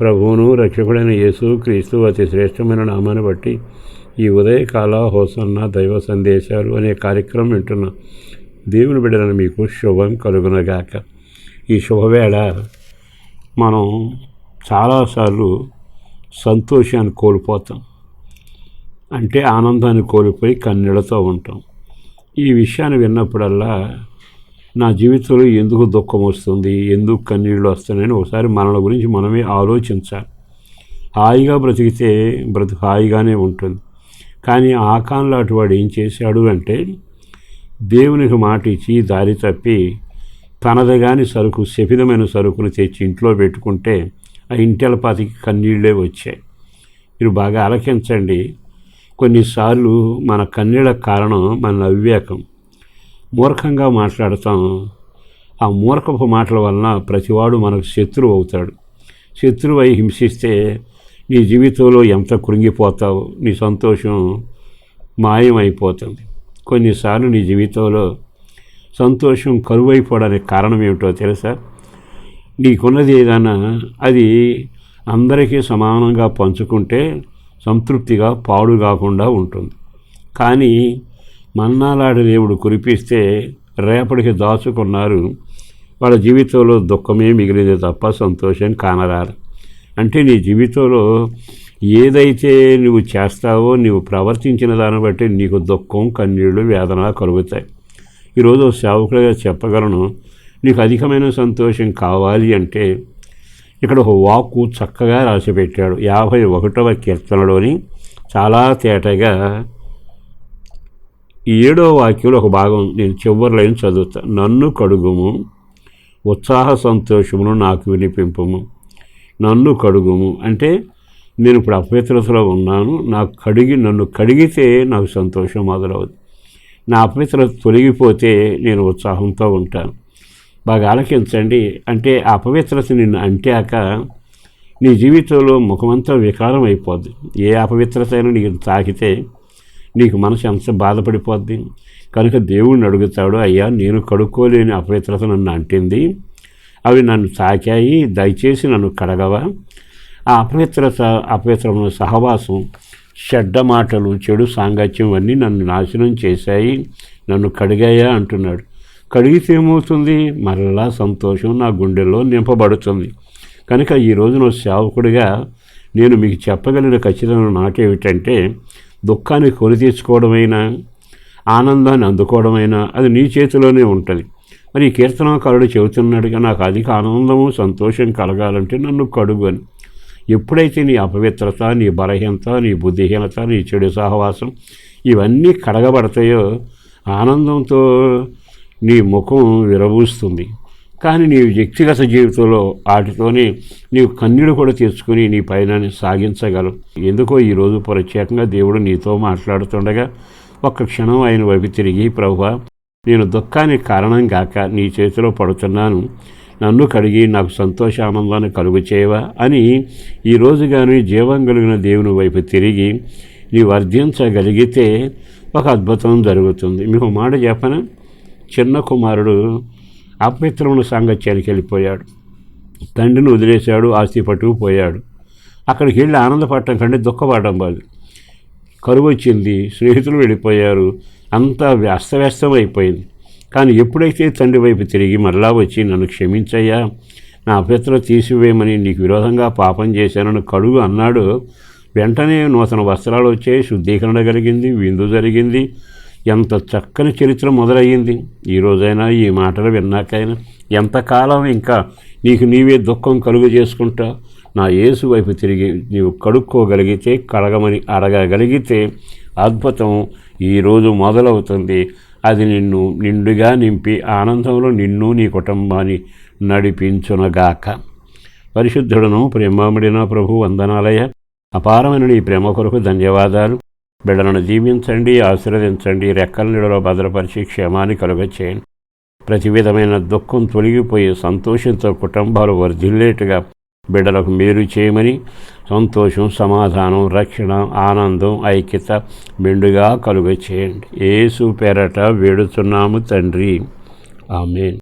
ప్రభువును రక్షకుడైన యేసు క్రీస్తు అతి శ్రేష్టమైన నామాన్ని బట్టి ఈ ఉదయకాల హోసన్న దైవ సందేశాలు అనే కార్యక్రమం వింటున్న దేవుని బిడ్డలను మీకు శుభం కలుగునగాక. ఈ శుభవేళ మనం చాలాసార్లు సంతోషాన్ని కోల్పోతాం. అంటే ఆనందాన్ని కోల్పోయి కన్నీళ్ళతో ఉంటాం. ఈ విషయాన్ని విన్నప్పుడల్లా నా జీవితంలో ఎందుకు దుఃఖం వస్తుంది? ఎందుకు కన్నీళ్ళు వస్తున్నాయని ఒకసారి మనల గురించి మనమే ఆలోచించాలి. హాయిగా బ్రతికితే బ్రతుకు హాయిగానే ఉంటుంది. కానీ ఆకాన్లాంటి వాడు ఏం చేశాడు అంటే దేవునికి మాట ఇచ్చి దారి తప్పి తనదగాని సరుకు శపితమైన సరుకును తెచ్చి ఇంట్లో పెట్టుకుంటే ఆ ఇంటెలపాతికి కన్నీళ్ళే వచ్చాయి. మీరు బాగా ఆలకించండి. కొన్నిసార్లు మన కన్నీళ్ళ కారణం మన అవివేకం. మూర్ఖంగా మాట్లాడతాం. ఆ మూర్ఖపు మాటల వలన ప్రతివాడు మనకు శత్రువు అవుతాడు. శత్రువు అయి హింసిస్తే నీ జీవితంలో ఎంత కృంగిపోతావు నీ సంతోషం మాయమైపోతుంది. కొన్నిసార్లు నీ జీవితంలో సంతోషం కరువైపోవడానికి కారణం ఏమిటో తెలుసా? నీకున్నది ఏదైనా అది అందరికీ సమానంగా పంచుకుంటే సంతృప్తిగా పాడు కాకుండా ఉంటుంది. కానీ మన్నాలాడి దేవుడు కురిపిస్తే రేపటికి దాచుకున్నారు వాళ్ళ జీవితంలో దుఃఖమే మిగిలింది తప్ప సంతోషం కానరారు అంటే నీ జీవితంలో ఏదైతే నువ్వు చేస్తావో నువ్వు ప్రవర్తించిన దాన్ని బట్టి నీకు దుఃఖం కన్నీళ్ళు వేదన కలుగుతాయి. ఈరోజు సేవకులుగా చెప్పగలను నీకు అధికమైన సంతోషం కావాలి అంటే ఇక్కడ ఒక వాక్కు చక్కగా రాసిపెట్టాడు. యాభై ఒకటవ కీర్తనలోని చాలా తేటగా ఏడో వాక్యంలో ఒక భాగం నేను చివరి లైన్ చదువుతాను నన్ను కడుగుము ఉత్సాహ సంతోషమును నాకు వినిపింపము. నన్ను కడుగుము. అంటే నేను ఇప్పుడు అపవిత్రతలో ఉన్నాను. నాకు కడిగి నన్ను కడిగితే నాకు సంతోషం మొదలవుతుంది. నా అపవిత్రత తొలగిపోతే నేను ఉత్సాహంతో ఉంటాను. బాగా ఆలకించండి. అంటే అపవిత్రత నిన్ను అంటాక నీ జీవితంలో ముఖమంతా వికారం అయిపోద్ది ఏ అపవిత్రత అయినా నీకు తాకితే నీకు మనసు ఎంత బాధపడిపోద్ది? కనుక దేవుణ్ణి అడుగుతాడు అయ్యా నేను కడుక్కోలేని అపవిత్రత నన్ను అంటింది. అవి నన్ను తాకాయి దయచేసి నన్ను కడగవా? ఆ అపవిత్రత అపవిత్రమైన సహవాసం చెడ్డ మాటలు చెడు సాంగత్యం అన్నీ నన్ను నాశనం చేశాయి. నన్ను కడిగాయా అంటున్నాడు. కడిగితే ఏమవుతుంది? మరలా సంతోషం నా గుండెల్లో నింపబడుతుంది. కనుక ఈ రోజున సేవకుడిగా నేను మీకు చెప్పగలిగిన ఖచ్చితమైన నాకేమిటంటే దుఃఖాన్ని కొని తీర్చుకోవడమైనా ఆనందాన్ని అందుకోవడమైనా అది నీ చేతిలోనే ఉంటుంది. మరి ఈ కీర్తనకారుడు చెబుతున్నాడుగా నాకు అధిక ఆనందము సంతోషం కలగాలంటే నన్ను కడుగు అని ఎప్పుడైతే నీ అపవిత్రత నీ బలహీనత నీ బుద్ధిహీనత నీ చెడు సహవాసం ఇవన్నీ కడగబడతాయో ఆనందంతో నీ ముఖం విరబూస్తుంది. కానీ నీ వ్యక్తిగత జీవితంలో వాటితోనే నీవు కన్నీడు కూడా తెచ్చుకుని నీ పైన సాగించగలవు. ఎందుకో ఈరోజు ప్రత్యేకంగా దేవుడు నీతో మాట్లాడుతుండగా ఒక్క క్షణం ఆయన వైపు తిరిగి ప్రభు నేను దుఃఖానికి కారణం కాక నీ చేతిలో పడుతున్నాను. నన్ను కడిగి నాకు సంతోష ఆనందాన్ని కలుగు చేయవా? అని ఈరోజు కానీ జీవం కలిగిన దేవుని వైపు తిరిగి నీవు వర్ధించగలిగితే ఒక అద్భుతం జరుగుతుంది. మీకు మాట చెప్పన? చిన్న కుమారుడు అపవిత్రముల సాంగత్యానికి వెళ్ళిపోయాడు. తండ్రిని వదిలేశాడు ఆస్తి పట్టుకుపోయాడు అక్కడికి వెళ్ళి ఆనందపడటం కంటే దుఃఖపడడం బాధ కరువు వచ్చింది స్నేహితులు వెళ్ళిపోయారు అంతా అస్తవ్యస్తం అయిపోయింది కానీ ఎప్పుడైతే తండ్రి వైపు తిరిగి మరలా వచ్చి నన్ను క్షమించయ్యా నా అభ్యర్థన తీసివేయమని నీకు విరోధంగా పాపం చేశానని కడుగు అన్నాడు వెంటనే నూతన వస్త్రాలు వచ్చాయి శుద్ధీకరణ కలిగింది విందు జరిగింది. ఎంత చక్కని చరిత్ర మొదలయ్యింది. ఈ రోజైనా ఈ మాటలు విన్నాకైనా ఎంతకాలం ఇంకా నీకు నీవే దుఃఖం కలుగు చేసుకుంటా నా యేసు వైపు తిరిగి నీవు కడుక్కోగలిగితే కడగమని అడగగలిగితే అద్భుతం ఈరోజు మొదలవుతుంది. అది నిన్ను నిండుగా నింపి ఆనందంలో నిన్ను నీ కుటుంబాన్ని నడిపించునగాక. పరిశుద్ధుడను ప్రేమాముడిన ప్రభు వందనాలయ అపారమైన నీ ప్రేమ కొరకు ధన్యవాదాలు. బిడ్డలను జీవించండి ఆశీర్వదించండి రెక్కల నీడలో భద్రపరిచి క్షేమాన్ని కలుగచేయండి. ప్రతి విధమైన దుఃఖం తొలగిపోయి సంతోషంతో కుటుంబాలు వర్ధిల్లేట్టుగా బిడ్డలకు మేలు చేయమని సంతోషం సమాధానం రక్షణ ఆనందం ఐక్యత మెండుగా కలుగ చేయండి ఏసు పేరట వేడుతున్నాము తండ్రి. ఆమెన్.